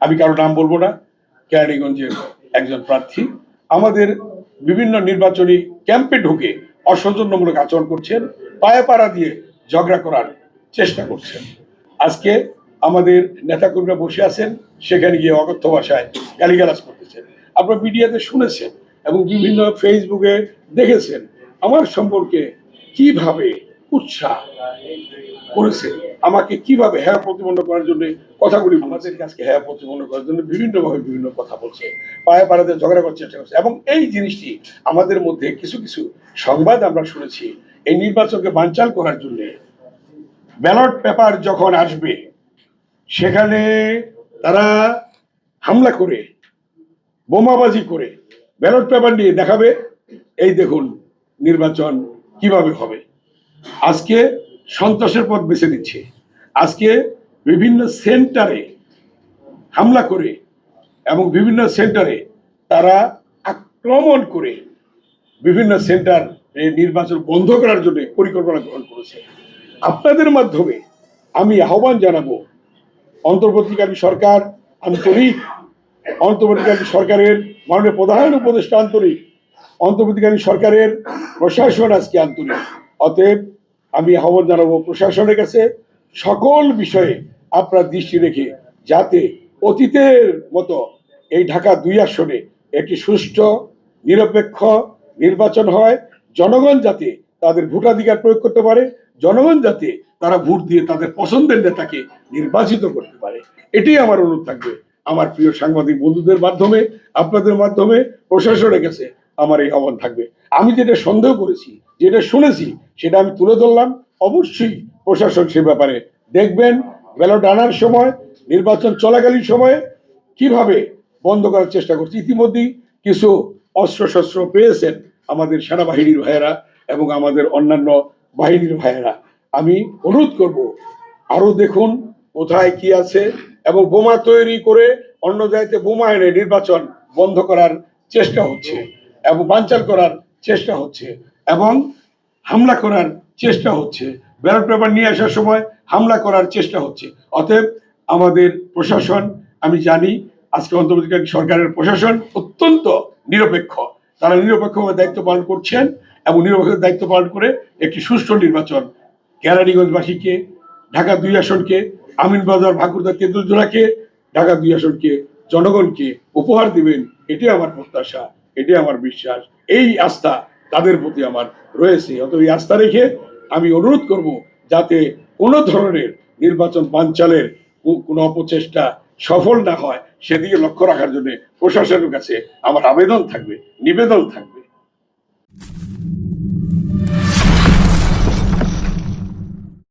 আমি কারও নাম বলব না। কেরানীগঞ্জের একজন প্রার্থী। আমাদের বিভিন্ন নির্বাচনী ক্যাম্পে ঢুকে অসৌজন্যমূলক আচরণ করছেন পায়ে পাড়া দিয়ে ঝগড়া করার চেষ্টা করছেন। আজকে আমাদের নেতাকর্মীরা বসে আছেন, সেখানে গিয়ে অকথ্য ভাষায় গালিগালাজ করতেছেন। আপনারা মিডিয়াতে শুনেছেন এবং বিভিন্ন ফেসবুকে দেখেছেন আমার সম্পর্কে কীভাবে উৎসাহ করেছে। আমাকে কীভাবে হ্যাঁ প্রতিবন্ধ করার জন্য কথাগুলি আমাদের কাছকে হ্যাঁ প্রতিবন্ধ করার জন্য বিভিন্নভাবে বিভিন্ন কথা বলছে। পায়ে পাড়াতে ঝগড়া করার চেষ্টা করছে। এবং এই জিনিসটি আমাদের মধ্যে কিছু কিছু সংবাদ আমরা শুনেছি এই নির্বাচনকে বানচাল করার জন্য। ব্যালট পেপার যখন আসবে, সেখানে তারা হামলা করে, বোমাবাজি করে ব্যালট পেপার নিয়ে দেখাবে। এই দেখুন নির্বাচন কীভাবে হবে। আজকে সন্ত্রাসের পথ বেছে নিচ্ছে। আজকে বিভিন্ন সেন্টারে হামলা করে এবং বিভিন্ন সেন্টারে তারা আক্রমণ করে বিভিন্ন সেন্টার নির্বাচন বন্ধ করার জন্য পরিকল্পনা গ্রহণ করেছে। আপনাদের মাধ্যমে আমি আহ্বান জানাব, অন্তর্বর্তীকালীন সরকার আন্তরিক, অন্তর্বর্তীকালীন সরকারের মাননীয় প্রধান উপদেষ্টা আন্তরিক, অন্তর্বর্তীকালীন সরকারের প্রশাসন আজকে আন্তরিক। অতএব আমি আহ্বান জানাব প্রশাসনের কাছে সকল বিষয়ে আপনার দৃষ্টি রেখে যাতে অতীতের মতো এই ঢাকা দুই আসনে একটি সুষ্ঠু, নিরপেক্ষ নির্বাচন হয়। জনগণ যাতে তাদের ভোটাধিকার প্রয়োগ করতে পারে, জনগণ যাতে তারা ভোট দিয়ে তাদের পছন্দের নেতাকে নির্বাচিত করতে পারে। এটাই আমার অনুরোধ থাকবে। আমার প্রিয় সাংবাদিক বন্ধুদের মাধ্যমে, আপনাদের মাধ্যমে, প্রশাসনের কাছে আমার এই আহ্বান থাকবে। আমি যেটা সন্দেহ করেছি, যেটা শুনেছি, সেটা আমি তুলে ধরলাম। অবশ্যই প্রশাসন সে ব্যাপারে দেখবেন, ব্যালট আনার সময়, নির্বাচন চলাকালীন সময়ে কীভাবে বন্ধ করার চেষ্টা করছে। ইতিমধ্যেই কিছু অস্ত্রশস্ত্র পেয়েছেন আমাদের সেনাবাহিনীর ভাইয়েরা এবং আমাদের অন্যান্য বাহিনীর ভাইয়েরা। আমি অনুরোধ করব আরও দেখুন কোথায় কি আছে এবং বোমা তৈরি করে অন্য জায়গাতে বোমা এনে নির্বাচন বন্ধ করার চেষ্টা হচ্ছে। এবং বানচাল করার চেষ্টা হচ্ছে এবং হামলা করার চেষ্টা হচ্ছে। ব্যালট পেপার নিয়ে আসার সময় হামলা করার চেষ্টা হচ্ছে। অতএব আমাদের প্রশাসন, আমি জানি আজকে অন্তর্বর্তীকালীন সরকারের প্রশাসন অত্যন্ত নিরপেক্ষ। তারা নিরপেক্ষভাবে দায়িত্ব পালন করছেন এবং নিরপেক্ষ দায়িত্ব পালন করে একটি সুষ্ঠু নির্বাচন কেরানীগঞ্জবাসীকে, ঢাকা দুই আসনকে আমিনবাজার ভাকুরদা কেন্দ্রজোড়াকে ঢাকা দুই আসনকে, জনগণকে উপহার দিবেন, এটাই আমার প্রত্যাশা। এটাই আমার বিশ্বাস। এই আস্থা তাদের প্রতি আমার রয়েছে। অত এই আস্থা রেখে আমি অনুরোধ করব যাতে কোনো ধরনের নির্বাচন বানচালের কোনো অপচেষ্টা সফল না হয় সেদিকে লক্ষ্য রাখার জন্য প্রশাসনের কাছে আমার আবেদন থাকবে, নিবেদন থাকবে।